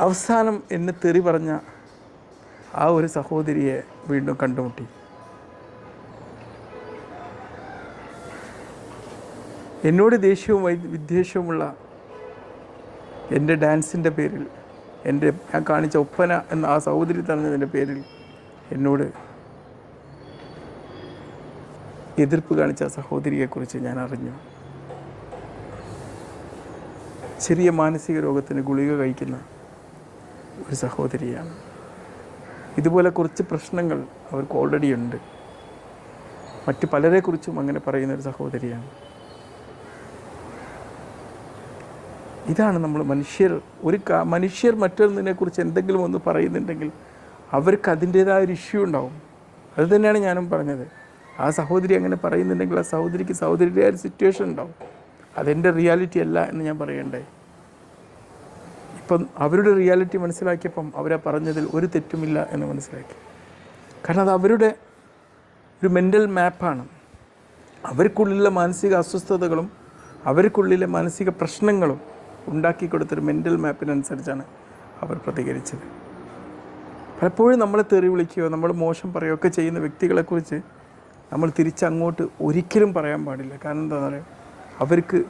അവസാനം എന്നെ തെറി പറഞ്ഞ ആ ഒരു സഹോദരിയെ വീണ്ടും കണ്ടുമുട്ടി. എന്നോട് ദേഷ്യവും വിദ്വേഷവുമുള്ള എന്റെ ഡാൻസിന്റെ പേരിൽ എന്റെ ഞാൻ കാണിച്ച ഒപ്പന എന്ന ആ സഹോദരി തന്നതിന്റെ പേരിൽ എന്നോട് എതിർപ്പ് കാണിച്ച സഹോദരിയെക്കുറിച്ച് ഞാൻ അറിഞ്ഞു. ചെറിയ മാനസിക രോഗത്തിന് ഗുളിക കഴിക്കുന്ന ഒരു സഹോദരിയാണ്. ഇതുപോലെ കുറച്ച് പ്രശ്നങ്ങൾ അവർക്ക് ഓൾറെഡി ഉണ്ട്. മറ്റു പലരെക്കുറിച്ചും അങ്ങനെ പറയുന്ന ഒരു സഹോദരിയാണ്. ഇതാണ് നമ്മൾ മനുഷ്യർ ഒരു മനുഷ്യർ മറ്റൊന്നിനെക്കുറിച്ച് എന്തെങ്കിലും ഒന്ന് പറയുന്നുണ്ടെങ്കിൽ അവർക്ക് അതിന്റേതായ ഒരു ഇഷ്യൂ ഉണ്ടാവും. അത് തന്നെയാണ് ഞാനും പറഞ്ഞത്. ആ സഹോദരി അങ്ങനെ പറയുന്നുണ്ടെങ്കിൽ ആ സഹോദരിക്ക് സഹോദരിയുടെ ഒരു സിറ്റുവേഷൻ ഉണ്ടാവും. അതെന്റെ റിയാലിറ്റി അല്ല എന്ന് ഞാൻ പറയണ്ടേ? ഇപ്പം അവരുടെ റിയാലിറ്റി മനസ്സിലാക്കിയപ്പം അവരെ പറഞ്ഞതിൽ ഒരു തെറ്റുമില്ല എന്ന് മനസ്സിലാക്കി. കാരണം അത് അവരുടെ ഒരു മെന്റൽ മാപ്പാണ് അവർക്കുള്ളിലെ മാനസിക അസ്വസ്ഥതകളും അവർക്കുള്ളിലെ മാനസിക പ്രശ്നങ്ങളും ഉണ്ടാക്കി കൊടുത്തൊരു മെന്റൽ മാപ്പിനനുസരിച്ചാണ് അവർ പ്രതികരിച്ചത്. പലപ്പോഴും നമ്മളെ തെറി വിളിക്കുകയോ നമ്മൾ മോശം പറയുകയോ ഒക്കെ ചെയ്യുന്ന വ്യക്തികളെക്കുറിച്ച് നമ്മൾ തിരിച്ചങ്ങോട്ട് ഒരിക്കലും പറയാൻ പാടില്ല. കാരണം എന്താണെന്ന് പറയുക? അവർക്ക്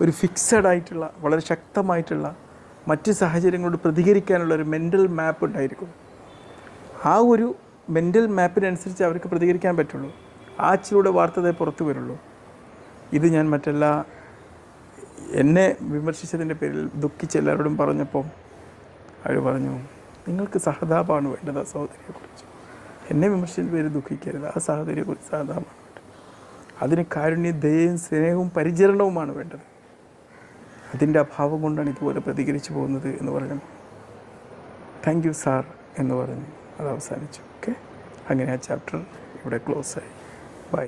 ഒരു ഫിക്സഡ് ആയിട്ടുള്ള വളരെ ശക്തമായിട്ടുള്ള മറ്റ് സാഹചര്യങ്ങളോട് പ്രതികരിക്കാനുള്ള ഒരു മെന്റൽ മാപ്പ് ഉണ്ടായിരിക്കും. ആ ഒരു മെന്റൽ മാപ്പിനനുസരിച്ച് അവർക്ക് പ്രതികരിക്കാൻ പറ്റുള്ളൂ. ആ ചിലൂടെ വാർത്തതേ പുറത്തു വരുള്ളൂ. ഇത് ഞാൻ മറ്റെല്ലാ എന്നെ വിമർശിച്ചതിന്റെ പേരിൽ ദുഃഖിച്ച് എല്ലാവരോടും പറഞ്ഞപ്പോൾ അവർ പറഞ്ഞു നിങ്ങൾക്ക് സഹതാപമാണ് വേണ്ടത് ആ സഹോദരിയെക്കുറിച്ച്. എന്നെ വിമർശിച്ചതിന്റെ പേരിൽ ദുഃഖിക്കരുത്. ആ സഹോദരിയെക്കുറിച്ച് സഹതാപമാണ് വേണ്ടത്. അതിന് കാരുണ്യ ദയയും സ്നേഹവും പരിചരണവുമാണ് വേണ്ടത്. അതിന്റെ അഭാവം കൊണ്ടാണ് ഇതുപോലെ പ്രതികരിച്ചു പോകുന്നത് എന്ന് പറഞ്ഞു താങ്ക് യു സാർ എന്ന് പറഞ്ഞ് അത് അവസാനിച്ചു. ഓക്കെ അങ്ങനെ ആ ചാപ്റ്റർ ഇവിടെ ക്ലോസ് ആയി.